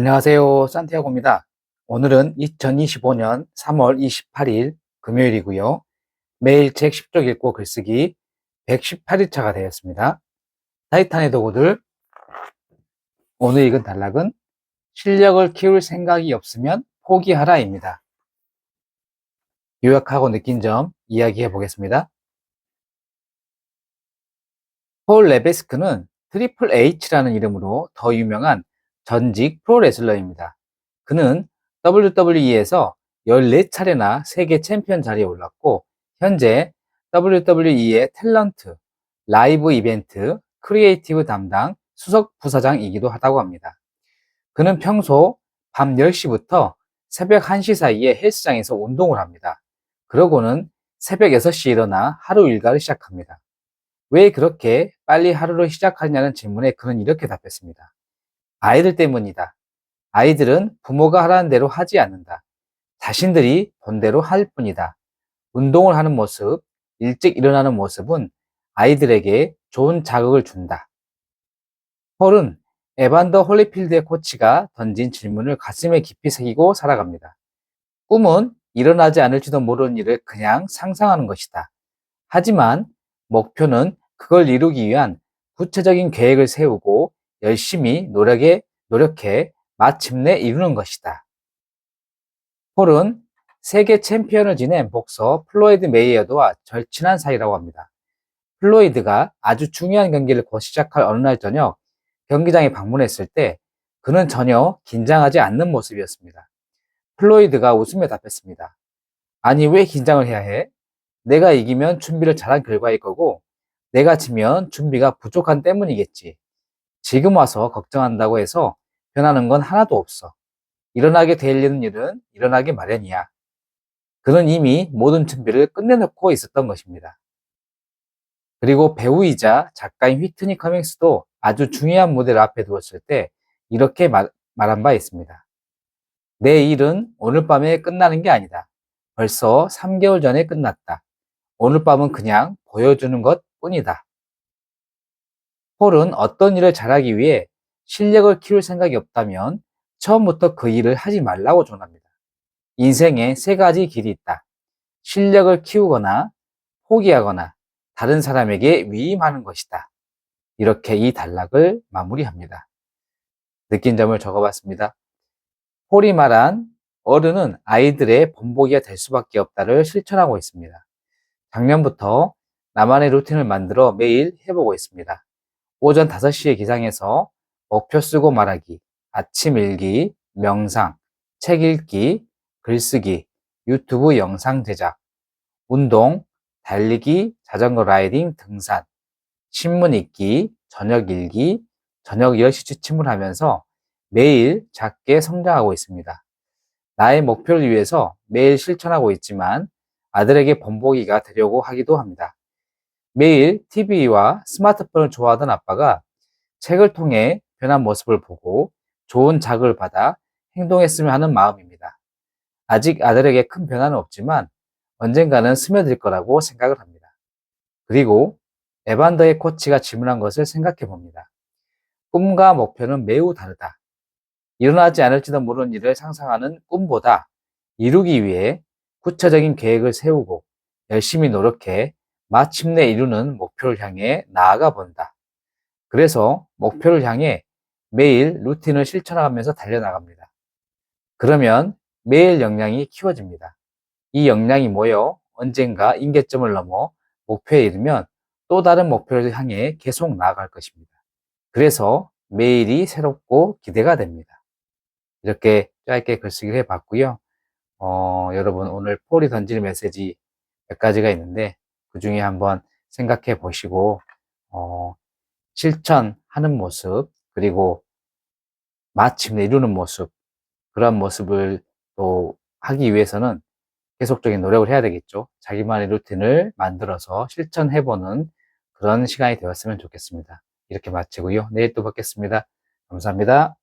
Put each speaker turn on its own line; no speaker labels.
안녕하세요. 산티아고입니다. 오늘은 2025년 3월 28일 금요일이고요. 매일 책 10쪽 읽고 글쓰기 118일차가 되었습니다. 타이탄의 도구들 오늘 읽은 단락은 실력을 키울 생각이 없으면 포기하라입니다. 요약하고 느낀 점 이야기해 보겠습니다. 폴 레베스크는 트리플 H라는 이름으로 더 유명한 전직 프로레슬러입니다. 그는 WWE에서 14차례나 세계 챔피언 자리에 올랐고 현재 WWE의 탤런트, 라이브 이벤트, 크리에이티브 담당 수석 부사장이기도 하다고 합니다. 그는 평소 밤 10시부터 새벽 1시 사이에 헬스장에서 운동을 합니다. 그러고는 새벽 6시에 일어나 하루 일과를 시작합니다. 왜 그렇게 빨리 하루를 시작하냐는 질문에 그는 이렇게 답했습니다. 아이들 때문이다. 아이들은 부모가 하라는 대로 하지 않는다. 자신들이 본대로 할 뿐이다. 운동을 하는 모습, 일찍 일어나는 모습은 아이들에게 좋은 자극을 준다. 폴은 에반더 홀리필드의 코치가 던진 질문을 가슴에 깊이 새기고 살아갑니다. 꿈은 일어나지 않을지도 모르는 일을 그냥 상상하는 것이다. 하지만 목표는 그걸 이루기 위한 구체적인 계획을 세우고 열심히 노력해, 노력해 마침내 이루는 것이다. 폴은 세계 챔피언을 지낸 복서 플로이드 메이어드와 절친한 사이라고 합니다. 플로이드가 아주 중요한 경기를 곧 시작할 어느 날 저녁 경기장에 방문했을 때 그는 전혀 긴장하지 않는 모습이었습니다. 플로이드가 웃으며 답했습니다. 아니, 왜 긴장을 해야 해? 내가 이기면 준비를 잘한 결과일 거고, 내가 지면 준비가 부족한 때문이겠지. 지금 와서 걱정한다고 해서 변하는 건 하나도 없어. 일어나게 되는 일은 일어나기 마련이야. 그는 이미 모든 준비를 끝내놓고 있었던 것입니다. 그리고 배우이자 작가인 휘트니 커밍스도 아주 중요한 무대를 앞에 두었을 때 이렇게 말, 말한 바 있습니다. 내 일은 오늘 밤에 끝나는 게 아니다. 벌써 3개월 전에 끝났다. 오늘 밤은 그냥 보여주는 것 뿐이다. 폴은 어떤 일을 잘하기 위해 실력을 키울 생각이 없다면 처음부터 그 일을 하지 말라고 전합니다. 인생에 세 가지 길이 있다. 실력을 키우거나 포기하거나 다른 사람에게 위임하는 것이다. 이렇게 이 단락을 마무리합니다. 느낀 점을 적어봤습니다. 폴이 말한 어른은 아이들의 본보기가 될 수밖에 없다를 실천하고 있습니다. 작년부터 나만의 루틴을 만들어 매일 해보고 있습니다. 오전 5시에 기상해서 목표 쓰고 말하기, 아침 일기, 명상, 책 읽기, 글쓰기, 유튜브 영상 제작, 운동, 달리기, 자전거 라이딩, 등산, 신문 읽기, 저녁 읽기, 저녁 10시 취침을 하면서 매일 작게 성장하고 있습니다. 나의 목표를 위해서 매일 실천하고 있지만 아들에게 본보기가 되려고 하기도 합니다. 매일 TV와 스마트폰을 좋아하던 아빠가 책을 통해 변한 모습을 보고 좋은 자극을 받아 행동했으면 하는 마음입니다. 아직 아들에게 큰 변화는 없지만 언젠가는 스며들 거라고 생각을 합니다. 그리고 에반더의 코치가 질문한 것을 생각해 봅니다. 꿈과 목표는 매우 다르다. 일어나지 않을지도 모르는 일을 상상하는 꿈보다 이루기 위해 구체적인 계획을 세우고 열심히 노력해 마침내 이루는 목표를 향해 나아가 본다. 그래서 목표를 향해 매일 루틴을 실천하면서 달려나갑니다. 그러면 매일 역량이 키워집니다. 이 역량이 모여 언젠가 인계점을 넘어 목표에 이르면 또 다른 목표를 향해 계속 나아갈 것입니다. 그래서 매일이 새롭고 기대가 됩니다. 이렇게 짧게 글쓰기를 해봤고요. 어, 여러분 오늘 폴이 던지는 메시지 몇 가지가 있는데 그 중에 한번 생각해 보시고 어, 실천하는 모습 그리고 마침내 이루는 모습 그런 모습을 또 하기 위해서는 계속적인 노력을 해야 되겠죠. 자기만의 루틴을 만들어서 실천해보는 그런 시간이 되었으면 좋겠습니다. 이렇게 마치고요. 내일 또 뵙겠습니다. 감사합니다.